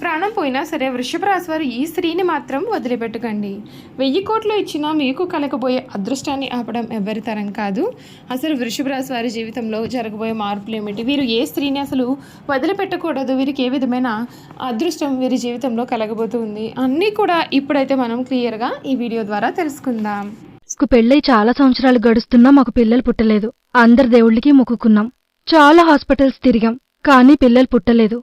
ప్రాణం పోయినా సరే వృషభ రాశి వారు ఈ స్త్రీని మాత్రం వదిలిపెట్టకండి. వెయ్యి కోట్లు ఇచ్చినా మీకు కలగబోయే అదృష్టాన్ని ఆపడం ఎవరి తరం కాదు. అసలు వృషభ రాశి వారి జీవితంలో జరగబోయే మార్పులు ఏమిటి? వీరు ఏ స్త్రీని అసలు వదిలిపెట్టకూడదు? వీరికి ఏ విధమైన అదృష్టం వీరి జీవితంలో కలగబోతుంది అన్నీ కూడా ఇప్పుడైతే మనం క్లియర్గా ఈ వీడియో ద్వారా తెలుసుకుందాం. పెళ్ళై చాలా సంవత్సరాలు గడుస్తున్నా మాకు పిల్లలు పుట్టలేదు. అందరి దేవుళ్ళకి మొక్కుకున్నాం. చాలా హాస్పిటల్స్ తిరిగాం. కానీ పిల్లలు పుట్టలేదు.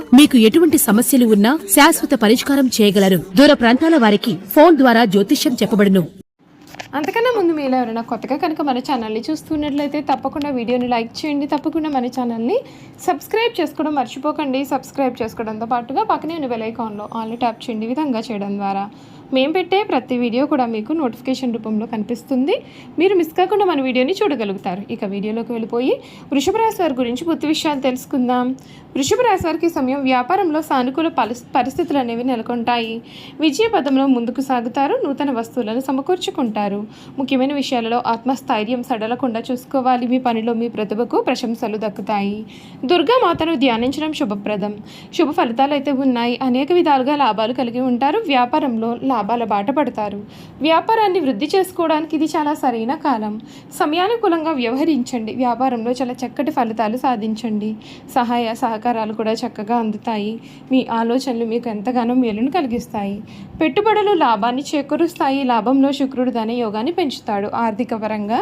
మీకు ఎటువంటి సమస్యలు ఉన్నా శాశ్వత పరిష్కారం చేయగలరు. దూర ప్రాంతాల వారికి ఫోన్ ద్వారా జ్యోతిష్యం చెప్పబడును. అంతకన్నా ముందు మీలో ఎవరైనా కొత్తగా కనుక మన ఛానల్ని చూస్తున్నట్లయితే తప్పకుండా వీడియోని లైక్ చేయండి. తప్పకుండా మన ఛానల్ని సబ్స్క్రైబ్ చేసుకోవడం మర్చిపోకండి. సబ్స్క్రైబ్ చేసుకోవడంతో పాటుగా పక్కనే ఉన్న బెల్ ఐకాన్లో ఆన్లో ట్యాప్ చేయండి. విధంగా చేయడం ద్వారా మేము పెట్టే ప్రతి వీడియో కూడా మీకు నోటిఫికేషన్ రూపంలో కనిపిస్తుంది. మీరు మిస్ కాకుండా మన వీడియోని చూడగలుగుతారు. ఇక వీడియోలోకి వెళ్ళిపోయి వృషభ రాశి వారి గురించి పూర్తి విషయాలు తెలుసుకుందాం. వృషభ రాశి వారికి సమయం వ్యాపారంలో సానుకూల పరిస్థితులు అనేవి నెలకొంటాయి. విజయ పదంలో ముందుకు సాగుతారు. నూతన వస్తువులను సమకూర్చుకుంటారు. ముఖ్యమైన విషయాలలో ఆత్మస్థైర్యం సడలకుండా చూసుకోవాలి. మీ పనిలో మీ ప్రతిభకు ప్రశంసలు దక్కుతాయి. దుర్గా మాతను ధ్యానించడం శుభప్రదం. శుభ ఫలితాలు అయితే ఉన్నాయి. అనేక విధాలుగా లాభాలు కలిగి ఉంటారు. వ్యాపారంలో లాభాల బాట పడతారు. వ్యాపారాన్ని వృద్ధి చేసుకోవడానికి ఇది చాలా సరైన కాలం. సమయానుకూలంగా వ్యవహరించండి. వ్యాపారంలో చాలా చక్కటి ఫలితాలు సాధించండి. సహాయ సహకారాలు కూడా చక్కగా అందుతాయి. మీ ఆలోచనలు మీకు ఎంతగానో మేలును కలిగిస్తాయి. పెట్టుబడులు లాభాన్ని చేకూరుస్తాయి. లాభంలో శుక్రుడు ధన యోగాన్ని పెంచుతాడు. ఆర్థిక పరంగా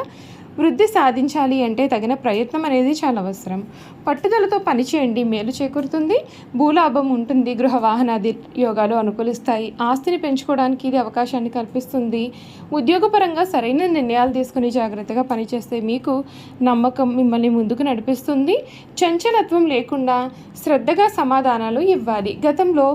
వృద్ధి సాధించాలి అంటే తగిన ప్రయత్నం అనేది చాలా అవసరం. పట్టుదలతో పనిచేయండి మేలు చేకూరుతుంది భూలాభం ఉంటుంది గృహ వాహనాది యోగాలు అనుకూలిస్తాయి. ఆస్తిని పెంచుకోవడానికి ఇది అవకాశాన్ని కల్పిస్తుంది. ఉద్యోగపరంగా సరైన నిర్ణయాలు తీసుకుని జాగ్రత్తగా పనిచేస్తే మీకు నమ్మకం మిమ్మల్ని ముందుకు నడిపిస్తుంది. చంచలత్వం లేకుండా శ్రద్ధగా సమాధానాలు ఇవ్వాలి. గతంలో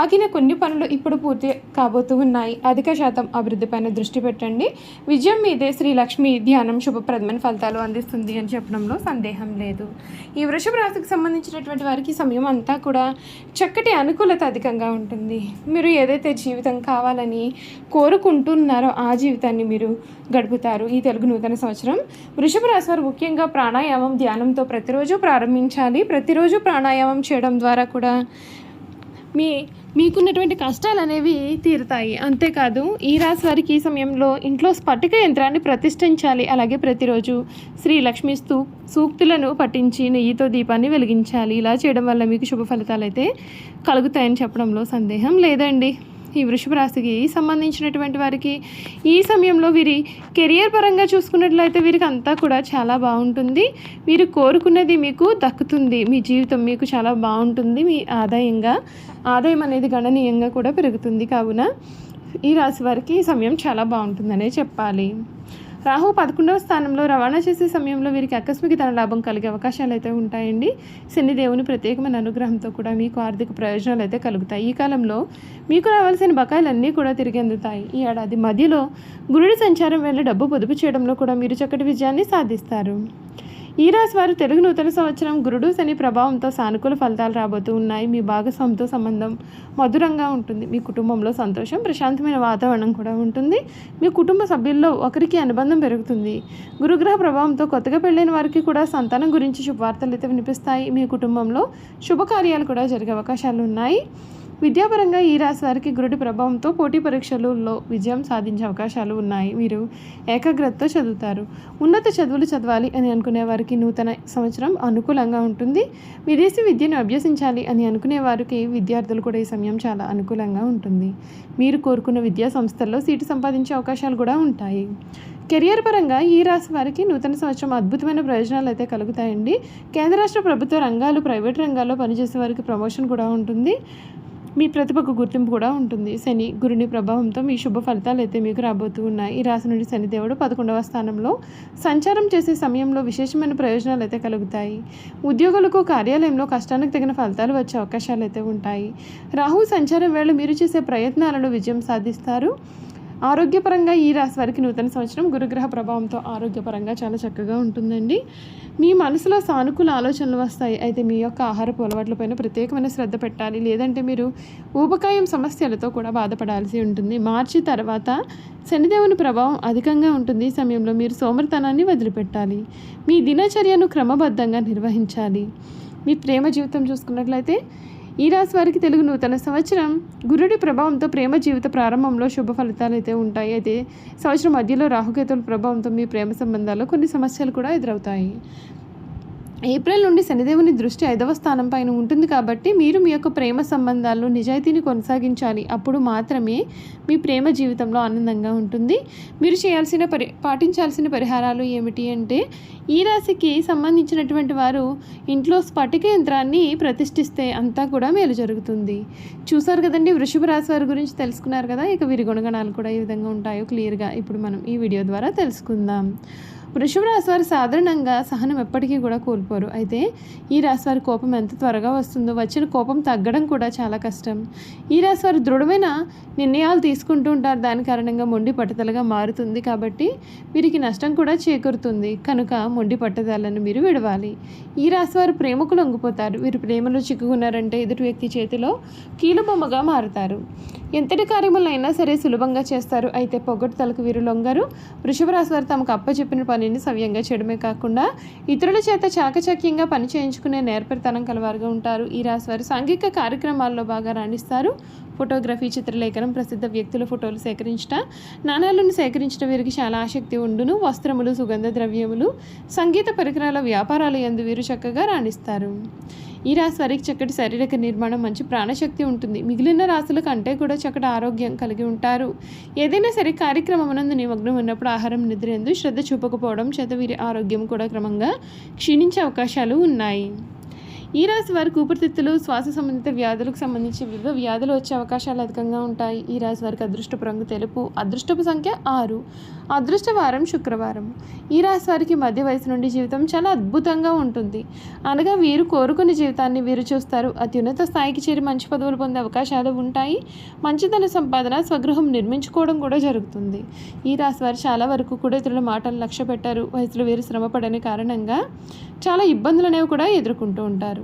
ఆగిన కొన్ని పనులు ఇప్పుడు పూర్తి కాబోతూ ఉన్నాయి. అధిక శాతం అభివృద్ధిపైన దృష్టి పెట్టండి. విజయం మీదే శ్రీ లక్ష్మి ధ్యానం శుభ ప్రథమైన ఫలితాలు అందిస్తుంది అని చెప్పడంలో సందేహం లేదు. ఈ వృషభ రాశికి సంబంధించినటువంటి వారికి సమయం అంతా కూడా చక్కటి అనుకూలత అధికంగా ఉంటుంది. మీరు ఏదైతే జీవితం కావాలని కోరుకుంటున్నారో ఆ జీవితాన్ని మీరు గడుపుతారు. ఈ తెలుగు నూతన సంవత్సరం వృషభ రాశి వారు ముఖ్యంగా ప్రాణాయామం ధ్యానంతో ప్రతిరోజు ప్రారంభించాలి. ప్రతిరోజు ప్రాణాయామం చేయడం ద్వారా కూడా మీ మీకున్నటువంటి కష్టాలు అనేవి తీరుతాయి. అంతేకాదు ఈ రాశి వారికి ఈ సమయంలో ఇంట్లో స్ఫటిక యంత్రాన్ని ప్రతిష్ఠించాలి. అలాగే ప్రతిరోజు శ్రీ లక్ష్మీ స్తూ సూక్తులను పఠించి నెయ్యితో దీపాన్ని వెలిగించాలి. ఇలా చేయడం వల్ల మీకు శుభ ఫలితాలు అయితే కలుగుతాయని చెప్పడంలో సందేహం లేదండి. ఈ వృషభ రాశికి సంబంధించినటువంటి వారికి ఈ సమయంలో వీరి కెరియర్ పరంగా చూసుకున్నట్లయితే వీరికి అంతా కూడా చాలా బాగుంటుంది. వీరు కోరుకున్నది మీకు దక్కుతుంది. మీ జీవితం మీకు చాలా బాగుంటుంది. మీ ఆదాయంగా ఆదాయం అనేది గణనీయంగా కూడా పెరుగుతుంది. కావున ఈ రాశి వారికి ఈ సమయం చాలా బాగుంటుందనే చెప్పాలి. రాహు పదకొండవ స్థానంలో రవాణా చేసే సమయంలో వీరికి ఆకస్మిక ధన లాభం కలిగే అవకాశాలు అయితే ఉంటాయండి. శని దేవుని ప్రత్యేకమైన అనుగ్రహంతో కూడా మీకు ఆర్థిక ప్రయోజనాలు అయితే కలుగుతాయి. ఈ కాలంలో మీకు రావాల్సిన బకాయిలన్నీ కూడా తిరిగి అందుతాయి. ఈ ఏడాది మధ్యలో గురుడి సంచారం వెళ్ళి డబ్బు పొదుపు చేయడంలో కూడా మీరు చక్కటి విజయాన్ని సాధిస్తారు. ఈ రాశి వారు తెలుగు నూతన సంవత్సరం గురుడు శని ప్రభావంతో సానుకూల ఫలితాలు రాబోతూ ఉన్నాయి. మీ భాగస్వామితో సంబంధం మధురంగా ఉంటుంది. మీ కుటుంబంలో సంతోషం ప్రశాంతమైన వాతావరణం కూడా ఉంటుంది. మీ కుటుంబ సభ్యుల్లో ఒకరికి అనుబంధం పెరుగుతుంది. గురుగ్రహ ప్రభావంతో కొత్తగా పెళ్ళైన వారికి కూడా సంతానం గురించి శుభవార్తలు అయితే వినిపిస్తాయి. మీ కుటుంబంలో శుభకార్యాలు కూడా జరిగే అవకాశాలు ఉన్నాయి. విద్యాపరంగా ఈ రాశి వారికి గురుడి ప్రభావంతో పోటీ పరీక్షలలో విజయం సాధించే అవకాశాలు ఉన్నాయి. మీరు ఏకాగ్రతతో చదువుతారు. ఉన్నత చదువులు చదవాలి అని అనుకునే వారికి నూతన సంవత్సరం అనుకూలంగా ఉంటుంది. విదేశీ విద్యను అభ్యసించాలి అని అనుకునే వారికి విద్యార్థులు కూడా ఈ సమయం చాలా అనుకూలంగా ఉంటుంది. మీరు కోరుకున్న విద్యా సంస్థల్లో సీటు సంపాదించే అవకాశాలు కూడా ఉంటాయి. కెరియర్ పరంగా ఈ రాశి వారికి నూతన సంవత్సరం అద్భుతమైన ప్రయోజనాలు అయితే కలుగుతాయండి. కేంద్ర రాష్ట్ర ప్రభుత్వ రంగాలు ప్రైవేట్ రంగాల్లో పనిచేసే వారికి ప్రమోషన్ కూడా ఉంటుంది. మీ ప్రతిభకు గుర్తింపు కూడా ఉంటుంది. శని గురుని ప్రభావంతో మీ శుభ ఫలితాలు అయితే మీకు రాబోతూ ఉన్నాయి. ఈ రాశి నుండి శనిదేవుడు పదకొండవ స్థానంలో సంచారం చేసే సమయంలో విశేషమైన ప్రయోజనాలు అయితే కలుగుతాయి. ఉద్యోగులకు కార్యాలయంలో కష్టానికి తగిన ఫలితాలు వచ్చే అవకాశాలు అయితే ఉంటాయి. రాహు సంచారం వేళ మీరు చేసే ప్రయత్నాలను విజయం సాధిస్తారు. ఆరోగ్యపరంగా ఈ రాశి వారికి నూతన సంవత్సరం గురుగ్రహ ప్రభావంతో ఆరోగ్యపరంగా చాలా చక్కగా ఉంటుందండి. మీ మనసులో సానుకూల ఆలోచనలు వస్తాయి. అయితే మీ యొక్క ఆహారపు అలవాట్లపైన ప్రత్యేకమైన శ్రద్ధ పెట్టాలి. లేదంటే మీరు ఊబకాయం సమస్యలతో కూడా బాధపడాల్సి ఉంటుంది. మార్చి తర్వాత శనిదేవుని ప్రభావం అధికంగా ఉంటుంది. ఈ సమయంలో మీరు సోమరితనాన్ని వదిలిపెట్టాలి. మీ దినచర్యను క్రమబద్ధంగా నిర్వహించాలి. మీ ప్రేమ జీవితం చూసుకున్నట్లయితే ఈ రాశి వారికి తెలుగు నూతన సంవత్సరం గురుడి ప్రభావంతో ప్రేమ జీవిత ప్రారంభంలో శుభ ఫలితాలు అయితే ఉంటాయి. అయితే సంవత్సరం మధ్యలో రాహుకేతుల ప్రభావంతో మీ ప్రేమ సంబంధాల్లో కొన్ని సమస్యలు కూడా ఎదురవుతాయి. ఏప్రిల్ నుండి శనిదేవుని దృష్టి ఐదవ స్థానం పైన ఉంటుంది కాబట్టి మీరు మీ యొక్క ప్రేమ సంబంధాల్లో నిజాయితీని కొనసాగించాలి. అప్పుడు మాత్రమే మీ ప్రేమ జీవితంలో ఆనందంగా ఉంటుంది. మీరు చేయాల్సిన పరి పాటించాల్సిన పరిహారాలు ఏమిటి అంటే ఈ రాశికి సంబంధించినటువంటి వారు ఇంట్లో స్ఫటిక యంత్రాన్ని ప్రతిష్ఠిస్తే అంతా కూడా మేలు జరుగుతుంది. చూసారు కదండి వృషభ రాశి వారి గురించి తెలుసుకున్నారు కదా ఇక వీరి గుణగణాలు కూడా ఏ విధంగా ఉంటాయో క్లియర్గా ఇప్పుడు మనం ఈ వీడియో ద్వారా తెలుసుకుందాం. వృషభ రాశి వారు సాధారణంగా సహనం ఎప్పటికీ కూడా కోల్పోరు. అయితే ఈ రాశి వారి కోపం ఎంత త్వరగా వస్తుందో వచ్చిన కోపం తగ్గడం కూడా చాలా కష్టం. ఈ రాశి వారు దృఢమైన నిర్ణయాలు తీసుకుంటూ ఉంటారు. దాని కారణంగా మొండి పట్టుదలగా మారుతుంది కాబట్టి వీరికి నష్టం కూడా చేకూరుతుంది. కనుక మొండి పట్టుదలను మీరు విడవాలి. ఈ రాశి వారు ప్రేమకు లొంగిపోతారు. వీరు ప్రేమలో చిక్కుకున్నారంటే ఎదుటి వ్యక్తి చేతిలో కీలుబొమ్మగా మారుతారు. ఎంతటి కార్యములైనా సరే సులభంగా చేస్తారు. అయితే పొగడ్తలకు వీరు లొంగరు వృషభరాశి వారు తమకు అప్పచెప్పిన పనిని సవ్యంగా చేయడమే కాకుండా ఇతరుల చేత చాకచక్యంగా పని చేయించుకునే నేర్పరితనం కలవారుగా ఉంటారు. ఈ రాశి వారు సాంఘిక కార్యక్రమాల్లో బాగా రాణిస్తారు. ఫోటోగ్రఫీ చిత్రలేఖనం ప్రసిద్ధ వ్యక్తుల ఫోటోలు సేకరించట నాణాలను సేకరించడం వీరికి చాలా ఆసక్తి ఉండును. వస్త్రములు సుగంధ ద్రవ్యములు సంగీత పరికరాల వ్యాపారాలు ఎందు వీరు చక్కగా రాణిస్తారు. ఈ రాశి వారికి చక్కటి శారీరక నిర్మాణం మంచి ప్రాణశక్తి ఉంటుంది. మిగిలిన రాశుల కంటే కూడా చక్కటి ఆరోగ్యం కలిగి ఉంటారు. ఏదైనా సరే కార్యక్రమమునందు నిమగ్నం ఉన్నప్పుడు ఆహారం నిద్ర ఎందు శ్రద్ధ చూపకపోవడం చేత వీరి ఆరోగ్యం కూడా క్రమంగా క్షీణించే అవకాశాలు ఉన్నాయి. ఈ రాశి వారికి ఊపిరితిత్తులు శ్వాస సంబంధిత వ్యాధులకు సంబంధించి వివిధ వ్యాధులు వచ్చే అవకాశాలు అధికంగా ఉంటాయి. ఈ రాశి వారికి అదృష్టపు రంగు తెలుపు అదృష్టపు సంఖ్య ఆరు. అదృష్ట వారం శుక్రవారం. ఈ రాశి వారికి మధ్య వయసు నుండి జీవితం చాలా అద్భుతంగా ఉంటుంది. అనగా వీరు కోరుకునే జీవితాన్ని వీరు చూస్తారు. అత్యున్నత స్థాయికి చేరి మంచి పదవులు పొందే అవకాశాలు ఉంటాయి. మంచితన సంపాదన స్వగృహం నిర్మించుకోవడం కూడా జరుగుతుంది. ఈ రాశి వారు చాలా వరకు కూడా ఇతరుల మాటలు లక్ష్య పెట్టారు వయసులో వీరు శ్రమపడని కారణంగా చాలా ఇబ్బందులు అనేవి కూడా ఎదుర్కొంటూ ఉంటారు.